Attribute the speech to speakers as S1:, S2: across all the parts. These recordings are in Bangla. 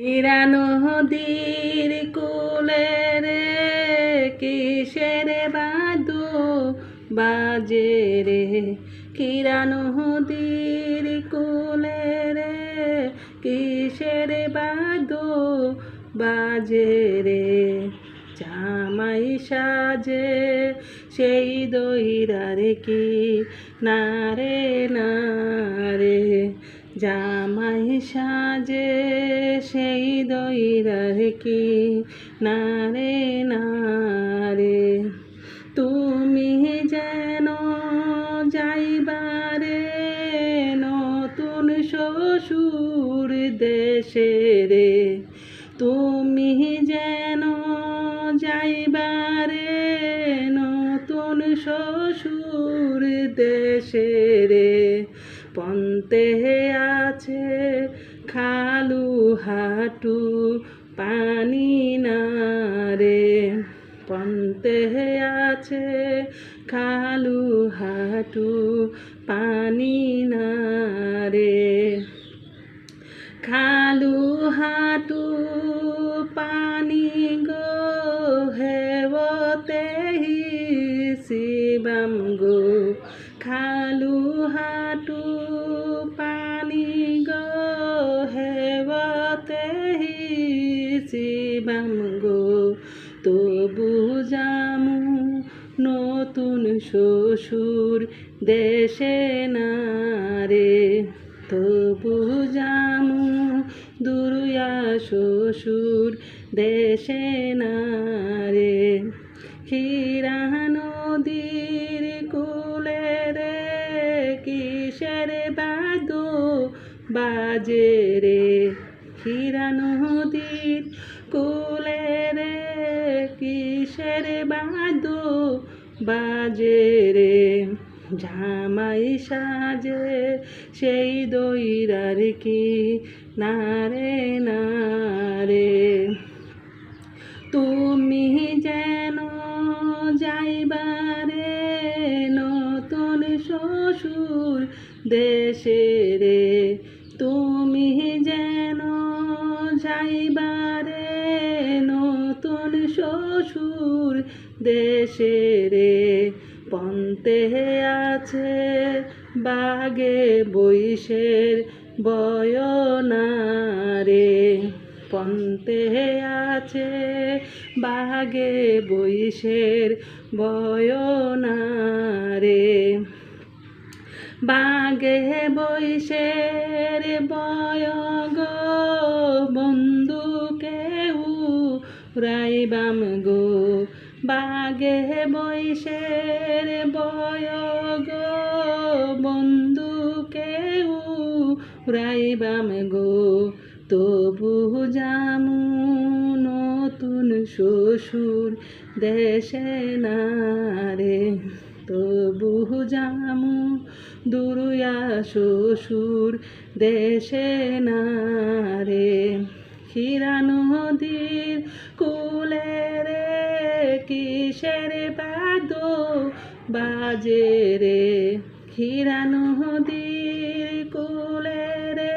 S1: হীরা নদীর কুলে রে, কিসের বাদু বাজে রে? হীরা নদীর কুলে রে, কিসের বাদু বাজে রে? জামাই সাজে সেই দইরার কি না নারে নারে? জামাই সাজে সেই দইরার কি? নারে নারে তুমি যেন যাইবারে নতুন শ্বশুর দেশে রে। তুমি যেন যাইবারে নতুন শ্বশুর দেশে রে। পন্তে আছে খালু হাটু, পানি না রে। পন্তে আছে খালু হাটু, পানি না রে। খালু হাটু, পানি গো হেবতে শিবাম গো। খালু হাটু পানি গো হেবতে শিবাম গো। তবু জামু নতুন শ্বশুর দেশে না রে। তবু জামু দুরিয়া শ্বশুর দেশে না রে। হীরা নদীর কুলে রে কিসের বাদো বাজে রে, হীরা নদীর কুলে রে, কিসের বাদো বাজে রে। জামাই সাজে সেই দইরার কি নারে নারে। তুমি যেন যাইবারে শ্বশুর দেশে রে, তুমি যেন যাইবারে নতুন শ্বশুর দেশে রে। পন্তে আছে বাগে বৈশের বয়নারে পন্তে আছে বাগে বৈশের বয়নারে বাগে বৈশের বয়গ বন্ধু কেউ রাইবাম গো। বাঘে বাগে বৈশের বয়গ বন্ধু কেউ রাইবাম গো। তবু জামু নতুন শ্বশুর দেশে না রে। তবু জামু দুরুয়া শ্বশুর দেশে না রে। হীরা নদীর কুলে রে, কিসের বাদো বাজে রে? হীরা নদীর কুলে রে,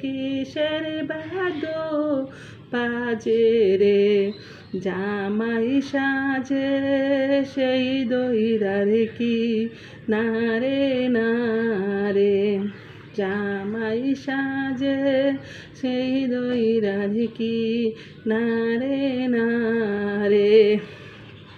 S1: কিসের বাদো বাজে রে? জামাই সাজে সেই দইরার কি? না রে না রে। জামাই সাজে, সেই দইরার কি? না নারে নারে